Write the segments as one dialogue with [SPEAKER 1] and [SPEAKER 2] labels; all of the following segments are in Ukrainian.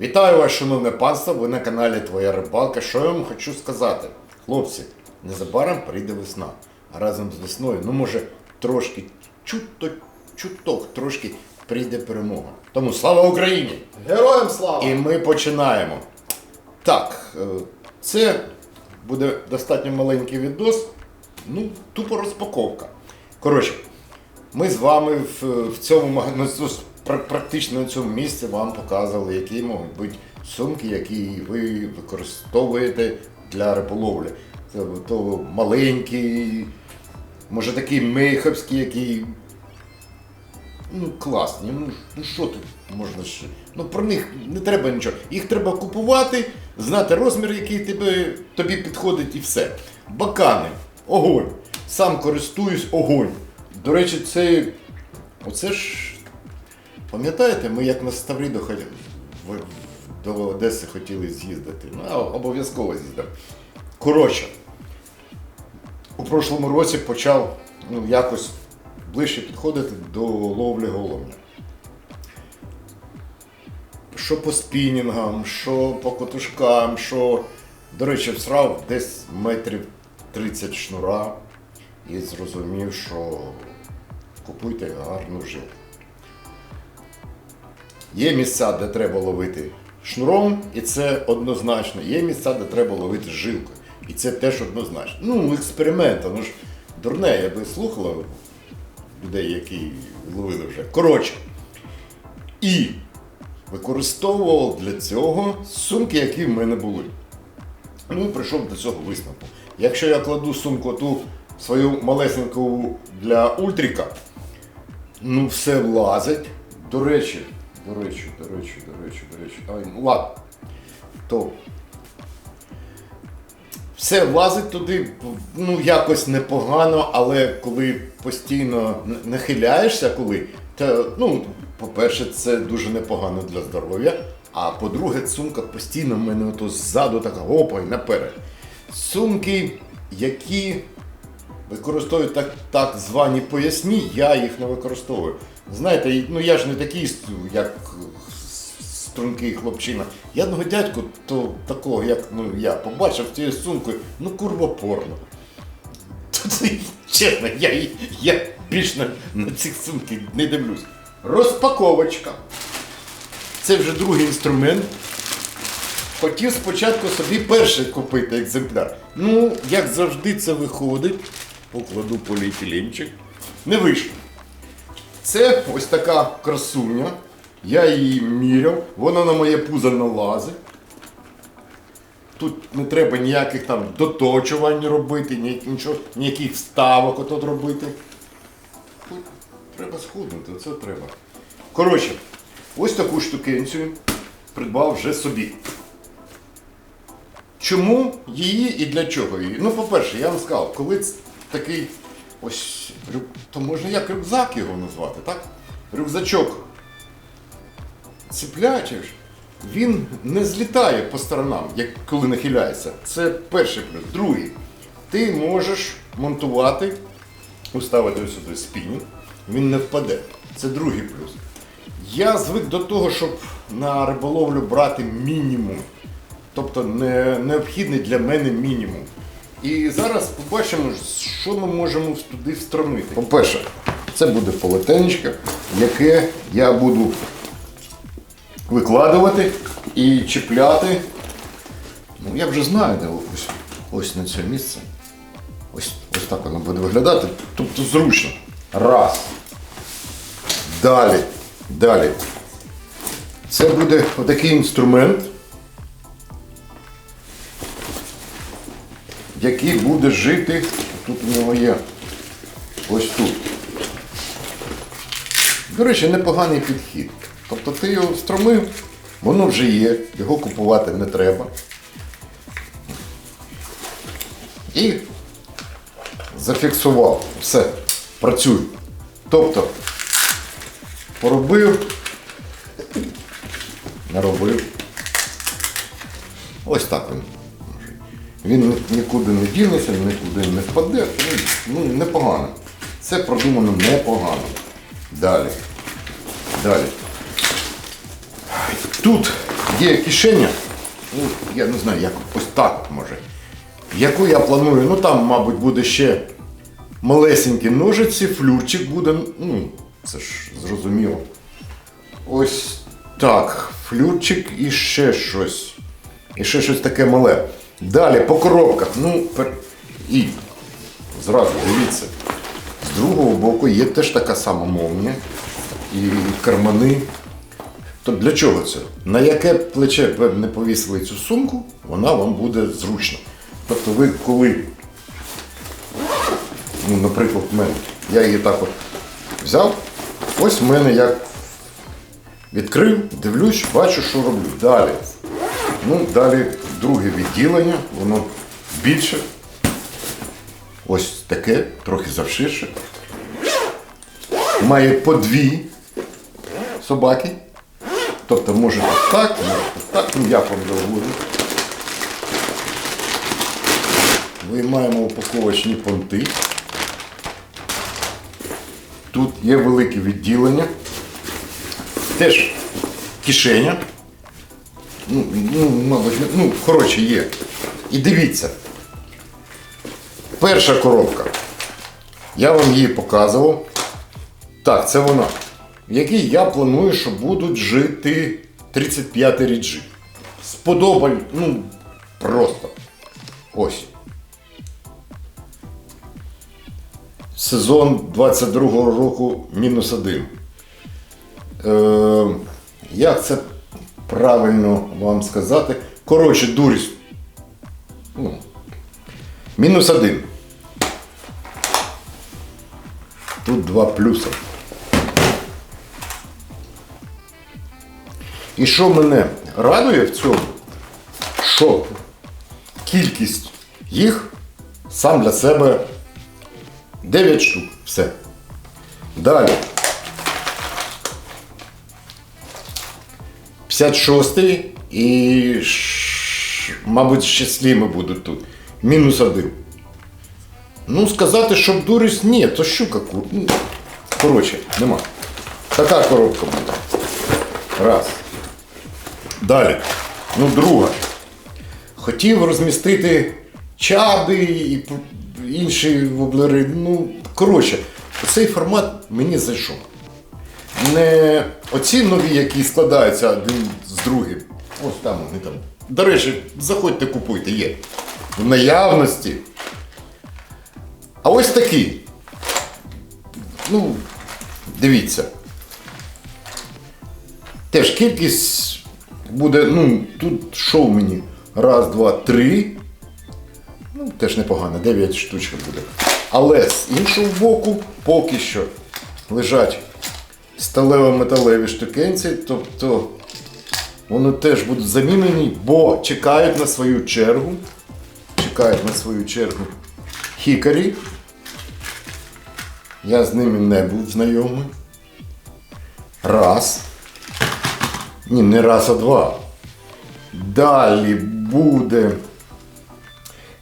[SPEAKER 1] Вітаю вас, шановне панство, ви на каналі Твоя Рибалка. Що я вам хочу сказати? Хлопці, незабаром прийде весна. А разом з весною, ну може, трошки, чуток, чуток, трошки прийде перемога. Тому слава Україні!
[SPEAKER 2] Героям слава!
[SPEAKER 1] І ми починаємо. Так, е, це буде достатньо маленький відос. Ну, тупо розпаковка. Коротше, ми з вами в, в цьому мага- з- пр- практично на цьому місці вам показували, які можуть бути сумки, які ви використовуєте для риболовлі. То маленький, може такий мейховський, який Ну, класні. Ну, ну що тут можна ще? Ну про них не треба нічого. Їх треба купувати, знати розмір, який тебе, тобі підходить, і все. Бакани, огонь. Сам користуюсь огонь. До речі, це. Оце ж. Пам'ятаєте, ми як на ходили, до Одеси хотіли з'їздити. Ну, обов'язково з'їздимо. Коротше, у прошлому році почав ну, якось ближче підходити до ловлі головня. Що по спінінгам, що по котушкам, що. До речі, всрав десь метрів 30 шнура і зрозумів, що купуйте гарну жилку. Є місця, де треба ловити шнуром, і це однозначно. Є місця, де треба ловити жилкою. І це теж однозначно. Ну, експеримент, ну ж дурне, я би слухала людей, які ловили вже. Коротше. І використовував для цього сумки, які в мене були. Ну і прийшов до цього висновку. Якщо я кладу сумку ту свою малесеньку для ультріка, ну все влазить. До речі, до речі, до речі, до речі, до речі. Ай, ну ладно. То все влазить туди, ну якось непогано, але коли постійно нахиляєшся, коли, то, ну, по-перше, це дуже непогано для здоров'я. А по-друге, сумка постійно в мене ото ззаду така опа і наперед. Сумки, які використовують так, так звані поясні, я їх не використовую. Знаєте, ну я ж не такий, як стрункий хлопчина. Я одного дядьку, то такого, як ну, я, побачив цією сумкою, ну курва порно. Чесно, я, я більш на, на цих сумки не дивлюсь. Розпаковочка. Це вже другий інструмент. Хотів спочатку собі перший купити екземпляр. Ну, як завжди, це виходить. Покладу поліетиленчик. Не вийшло. Це ось така красуня. Я її міряв, вона на моє пузо налазить. Тут не треба ніяких там доточувань робити, нічого, ніяких вставок отут робити. Тут треба схуднути, це треба. Коротше, ось таку штукенцію придбав вже собі. Чому її і для чого її? Ну, по-перше, я вам сказав, коли такий ось рю- то можна як рюкзак його назвати, так? Рюкзачок цеплячиш, він не злітає по сторонам, як коли нахиляється. Це перший плюс. Другий, ти можеш монтувати, уставити ось сюди спінінг, він не впаде. Це другий плюс. Я звик до того, щоб на риболовлю брати мінімум. Тобто не, необхідний для мене мінімум. І зараз побачимо, що ми можемо туди встромити. По-перше, це буде полотенечко, яке я буду викладувати і чіпляти. Ну, я вже знаю, де ось, ось на це місце. Ось, ось так воно буде виглядати. Тобто зручно. Раз. Далі. Далі. Це буде отакий інструмент, який буде жити. Тут у нього є ось тут. До речі, непоганий підхід. Тобто ти його встромив, воно вже є, його купувати не треба. І зафіксував. Все, працює. Тобто, поробив, наробив. Ось так він. Він нікуди не дінеться, нікуди не впаде. Ну, непогано. Це продумано непогано. Далі. Далі. Тут є кишеня, ну, я не знаю, як ось так може. Яку я планую, ну там, мабуть, буде ще малесенькі ножиці, флюрчик буде, ну, це ж зрозуміло. Ось так, флюрчик і ще щось. І ще щось таке мале. Далі по коробках. Ну, і зразу дивіться. З другого боку є теж така сама молнія. І кармани. То для чого це? На яке плече ви не повісили цю сумку, вона вам буде зручна. Тобто ви коли, ну, наприклад, в мене, я її так от взяв, ось в мене як відкрив, дивлюсь, бачу, що роблю. Далі. Ну, далі друге відділення, воно більше. Ось таке, трохи завширше. Має по дві собаки. Тобто можете так, можете так, ну як вам довгоду. Виймаємо упаковочні понти. Тут є велике відділення. Теж кишеня. Ну, ну, мабуть, ну, коротше, є. І дивіться. Перша коробка. Я вам її показував. Так, це вона. В якій я планую, що будуть жити 35 ріджі. Сподобаль, ну, просто. Ось. Сезон 22-го року мінус один. Е, як це правильно вам сказати? Коротше, дурість. Ну, мінус один. Тут два плюси. І що мене радує в цьому, що кількість їх сам для себе 9 штук. Все. Далі. 56 і, мабуть, сліми будуть тут. Мінус один. Ну, сказати, щоб дурість, ні, то щука ну, Коротше, нема. Така коробка буде. Раз. Далі. Ну, друга. Хотів розмістити чади і інші воблери. Ну, коротше, цей формат мені зайшов. Не оці нові, які складаються один з другим. Ось там вони там. До речі, заходьте, купуйте, є. В наявності. А ось такі. Ну, дивіться. Теж кількість буде, ну, тут що в мені? Раз, два, три. Ну, теж непогано, 9 штучок буде. Але з іншого боку, поки що лежать сталево-металеві штукенці, тобто вони теж будуть замінені, бо чекають на свою чергу. Чекають на свою чергу хікарі. Я з ними не був знайомий. Раз. Ні, не раз, а два. Далі буде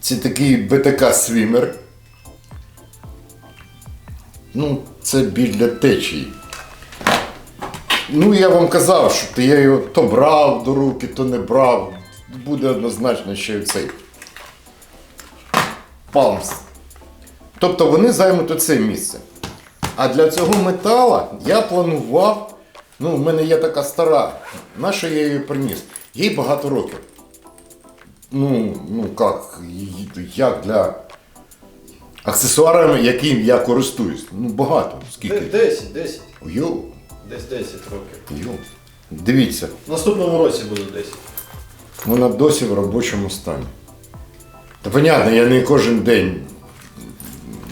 [SPEAKER 1] це такий БТК свімер. Ну, це біль для течії. Ну, я вам казав, що я його то брав до руки, то не брав. Буде однозначно ще й цей. Палмс. Тобто вони займуть оце місце. А для цього метала я планував. Ну, в мене є така стара. На що я її приніс? Їй багато років. Ну, ну як, як для аксесуарами, яким я користуюсь. Ну, багато. Скільки?
[SPEAKER 2] 10, 10.
[SPEAKER 1] Йо,
[SPEAKER 2] Десь 10 років.
[SPEAKER 1] йо. Дивіться,
[SPEAKER 2] В наступному році буде 10.
[SPEAKER 1] вона досі в робочому стані. Та понятно, я не кожен день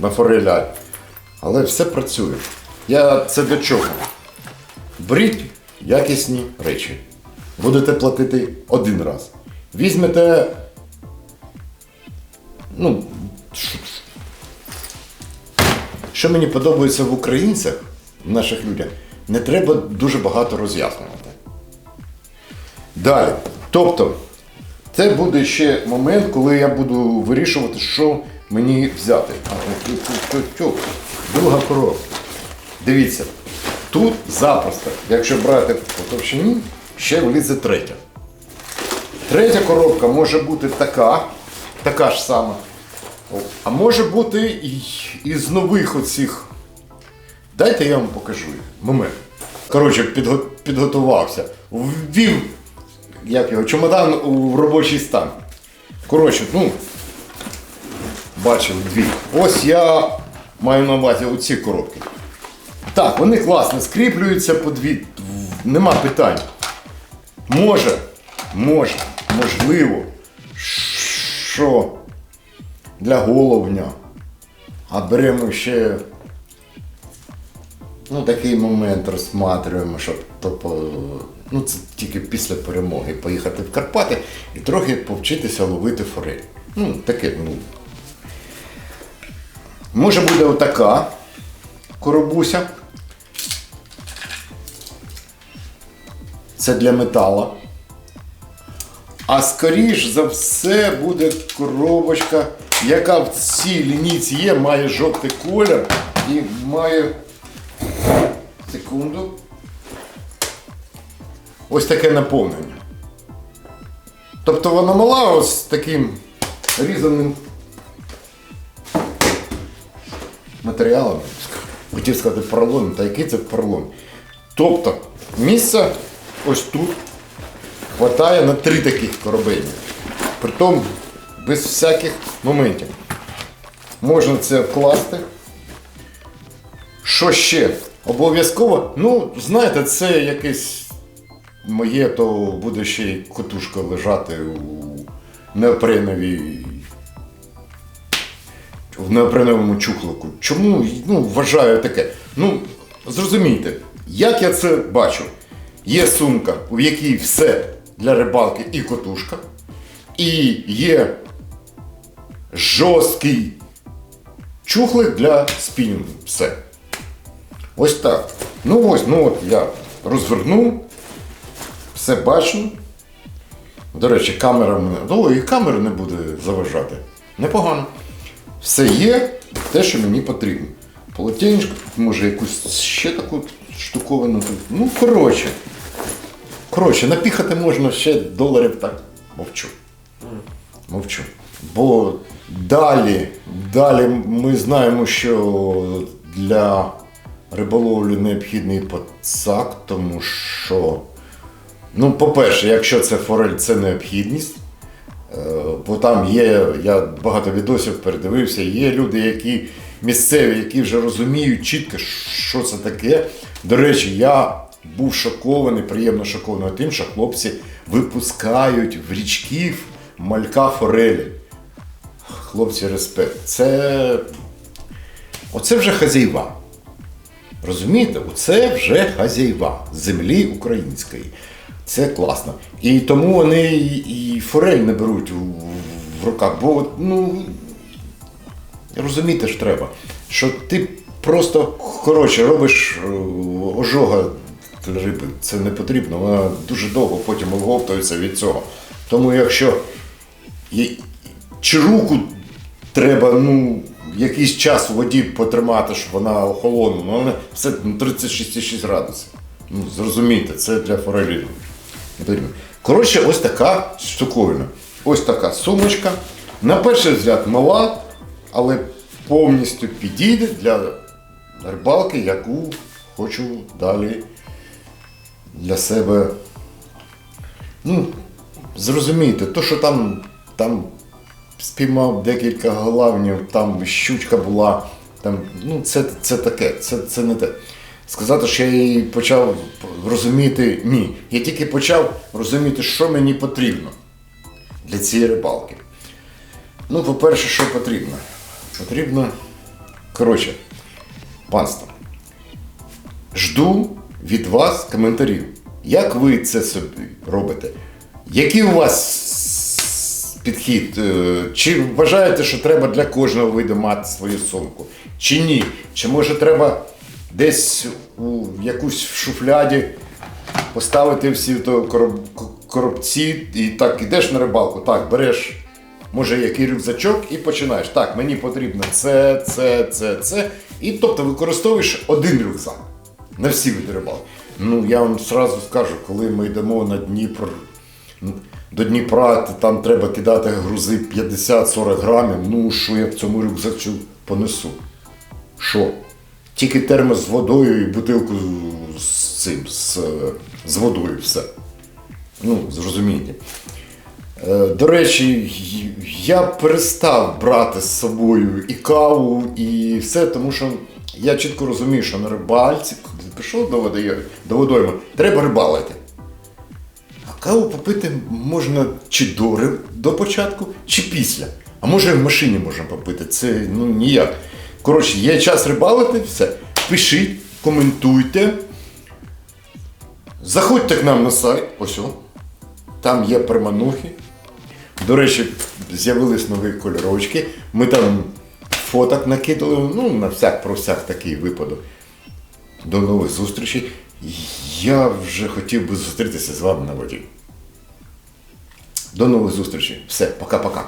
[SPEAKER 1] на фореля, але все працює. Я це до чого? Беріть якісні речі. Будете платити один раз. Візьмете. Ну, що- що мені подобається в українцях, в наших людях, не треба дуже багато роз'яснювати. Далі. Тобто, це буде ще момент, коли я буду вирішувати, що мені взяти. А, тю, тю, тю. Друга коробка. Дивіться, тут запросто, якщо брати по товщині, ще влізе третя. Третя коробка може бути така, така ж сама. А може бути із нових оцих. Дайте я вам покажу їх. Момент. Коротше, підго- підготувався. Ввів як його, чемодан у робочий стан. Коротше, ну, бачили дві. Ось я маю на увазі оці коробки. Так, вони класно скріплюються по дві. Нема питань. Може, може, можливо, що для головня. А беремо ще ну, такий момент розсматриваємо, щоб тобто, ну, це тільки після перемоги поїхати в Карпати і трохи повчитися ловити форель. Ну, таке, ну. Може буде отака коробуся. Це для метала. А скоріш за все буде коробочка, яка в цій лінійці є, має жовтий колір і має. Секунду. Ось таке наповнення. Тобто вона мала ось таким різаним матеріалом. Хотів сказати поролон, та який це поролон. Тобто місця ось тут хватає на три таких корабельні. Притом без всяких моментів. Можна це вкласти. Що ще? Обов'язково, ну, знаєте, це якесь моє, то буде ще й котушка лежати у неопреновій. В неопреновому чухлику. Чому ну, вважаю таке? Ну, зрозумійте, як я це бачу. Є сумка, у якій все для рибалки і котушка, і є жорсткий чухлик для спінінгу. Все. Ось так. Ну ось, ну от я розвернув, все бачу. До речі, камера мене. О, і камера не буде заважати. Непогано. Все є, те, що мені потрібно. Полотенечко, може якусь ще таку штуковину. Ну, коротше. Коротше, напіхати можна ще доларів так. Мовчу. Мовчу. Бо далі, далі ми знаємо, що для риболовлі необхідний подсак, тому що, ну, по-перше, якщо це форель, це необхідність. Е, Бо там є, я багато відосів передивився, є люди, які місцеві, які вже розуміють чітко, що це таке. До речі, я був шокований, приємно шокований тим, що хлопці випускають в річків малька форелі. Хлопці, респект. Це. Оце вже хазяйва. Розумієте, це вже хазяйва землі української. Це класно. І тому вони і форель не беруть в руках. Бо ну, розуміти ж треба, що ти просто коротше робиш е, ожога риби. Це не потрібно, вона дуже довго потім оговтується від цього. Тому якщо чи руку треба, ну, якийсь час у воді потримати, щоб вона охолонула, ну, але все ну, 36,6 градусів. Ну, зрозумійте, це для форелі. Коротше, ось така штуковина. Ось така сумочка. На перший взгляд мала, але повністю підійде для рибалки, яку хочу далі для себе. Ну, зрозумійте, то, що там, там спіймав декілька главнів, там щучка була, там, ну, це, це таке, це, це не те. Сказати, що я її почав розуміти, ні. Я тільки почав розуміти, що мені потрібно для цієї рибалки. Ну, по-перше, що потрібно? Потрібно, коротше, панство. Жду від вас коментарів. Як ви це собі робите? Який у вас підхід? Е, Чи вважаєте, що треба для кожного виду мати свою сумку? Чи ні? Чи може треба десь у якусь шуфляді поставити всі то короб- коробці і так ідеш на рибалку, так, береш, може, який рюкзачок і починаєш. Так, мені потрібно це, це, це, це. І тобто використовуєш один рюкзак на всі види рибалки. Ну, я вам зразу скажу, коли ми йдемо на Дніпр до Дніпра там треба кидати грузи 50-40 грамів. Ну, що я в цьому рюкзачу понесу? Що? Тільки термос з водою і бутилку з цим, з, з водою, все. Ну, зрозумієте. Е, До речі, я перестав брати з собою і каву, і все, тому що я чітко розумію, що на рибальці, коли пішов до водойми, треба рибалити. Каву попити можна чи до, до початку, чи після. А може в машині можна попити. Це ну ніяк. Коротше, є час рибалити, все. Пишіть, коментуйте. Заходьте к нам на сайт, ось о. Там є перманухи. До речі, з'явились нові кольоровочки. Ми там фоток накидали, ну, на всяк про всяк такий випадок. До нових зустрічей. Я вже хотів би зустрітися з вами на воді. До нових зустрічей. Все, пока-пока.